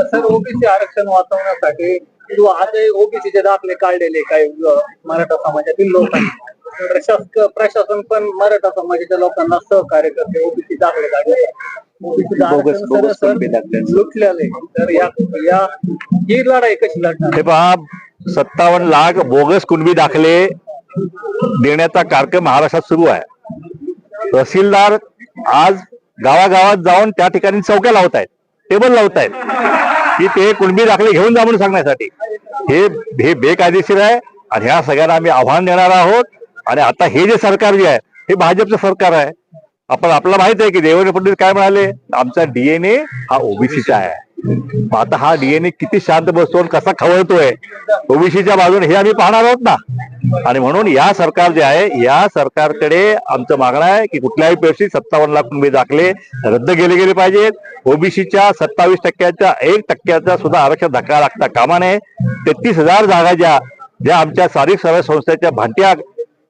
Sir OBC आरक्षण वाचवण्यासाठी किंवा आजही ओबीसीचे दाखले काढलेले काही मराठा समाजातील लोकांनी प्रशासक प्रशासन पण मराठा समाजाच्या लोकांना सहकार्य करते ओबीसी दाखले काढले. ओबीसी. लुटलेले. तर या या ही लढाई कशी लढणार? हे पहा सत्तावन्न लाख बोगस कुणबी दाखले देण्याचा कार्यक्रम महाराष्ट्रात सुरू आहे. तहसीलदार आज गावागावात जाऊन त्या ठिकाणी चौक्या लावत आहेत टेबल लावतायत. की ते कुणबी दाखले घेऊन जा म्हणून सांगण्यासाठी. हे हे बेकायदेशीर आहे आणि ह्या सगळ्यांना आम्ही आव्हान देणार आहोत. आणि आता हे जे सरकार जे आहे हे भाजपचं सरकार आहे. आपण आपल्याला माहीत आहे की देवेंद्र फडणवीस काय म्हणाले? आमचा डीएनए हा ओबीसीचा आहे. आता हा डीएनए किती शांत बसतो कसा खवळतोय ओबीसीच्या बाजूने हे आम्ही पाहणार आहोत ना. आणि म्हणून या सरकार जे आहे या सरकारकडे आमचं मागणं आहे की कुठल्याही पेशी सत्तावन्न लाख रुपये दाखले रद्द केले गेले पाहिजेत. ओबीसीच्या सत्तावीस टक्क्याच्या एक टक्क्याचा सुद्धा आरक्षण धक्का लागता कामा नये. तेहतीस हजार जागा ज्या ज्या आमच्या स्थानिक स्वराज्य संस्थेच्या भांट्या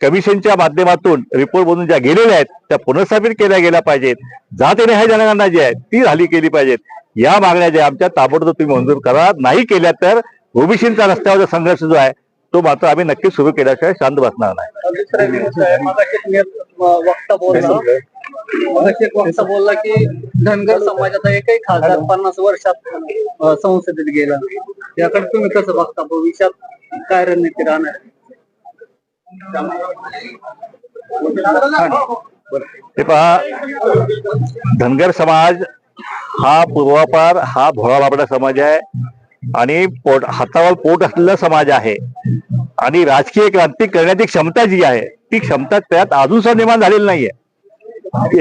कमिशनच्या माध्यमातून रिपोर्ट बनून ज्या गेलेल्या आहेत त्या पुनर्स्थापित केल्या गेल्या पाहिजेत. जातीने ह्या जनगणना जी आहे ती झाली केली पाहिजेत. या मागण्या ज्या आमच्या ताबडतोब तुम्ही मंजूर करा. नाही केल्या तर ओबीसीचा रस्त्यावर संघर्ष जो आहे तो मात्र आम्ही नक्कीच सुरू केल्याशिवाय शांत बसणार नाही. एक वक्ता बोलला की धनगर समाजाचा एकही खासदार पन्नास वर्षात संसदेत गेला. याकडे तुम्ही कसं बघता? भविष्यात काय रणनीती राहणार? हे पहा धनगर समाज हा पूर्वापार हा भोळा बाबडा समाज आहे आणि पोट हातावर पोट असलेला समाज आहे. आणि राजकीय क्रांती करण्याची क्षमता जी आहे ती क्षमता त्यात अजून सुद्धा निर्माण झालेली नाहीये.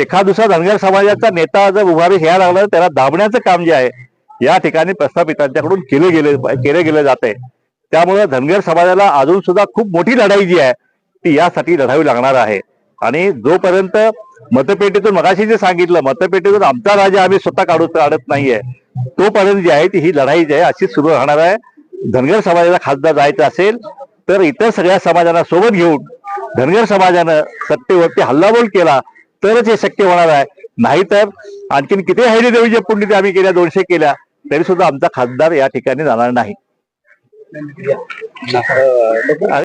एखाद दुसरा धनगर समाजाचा नेता जर उभारी घ्यायला लागला तर त्याला दाबण्याचं काम जे आहे या ठिकाणी प्रस्थापितांच्याकडून केले गेले केले गेले जाते त्यामुळे धनगर समाजाला अजून सुद्धा खूप मोठी लढाई जी आहे ती यासाठी लढावी लागणार आहे. आणि जोपर्यंत मतपेटीतून मगाशी जे सांगितलं मतपेटीतून आमचा राजा आम्ही स्वतः काढू काढत नाहीये तोपर्यंत जी आहे ती ही लढाई जी आहे अशीच सुरू राहणार आहे. धनगर समाजाला खासदार जायचं असेल तर इतर सगळ्या समाजांना सोबत घेऊन धनगर समाजानं सत्तेवरती हल्लाबोल केला तरच हे शक्य होणार आहे. नाहीतर आणखीन किती हैरी देवीच्या पुण्य आम्ही केल्या दोनशे केल्या तरी सुद्धा आमचा खासदार या ठिकाणी जाणार नाही.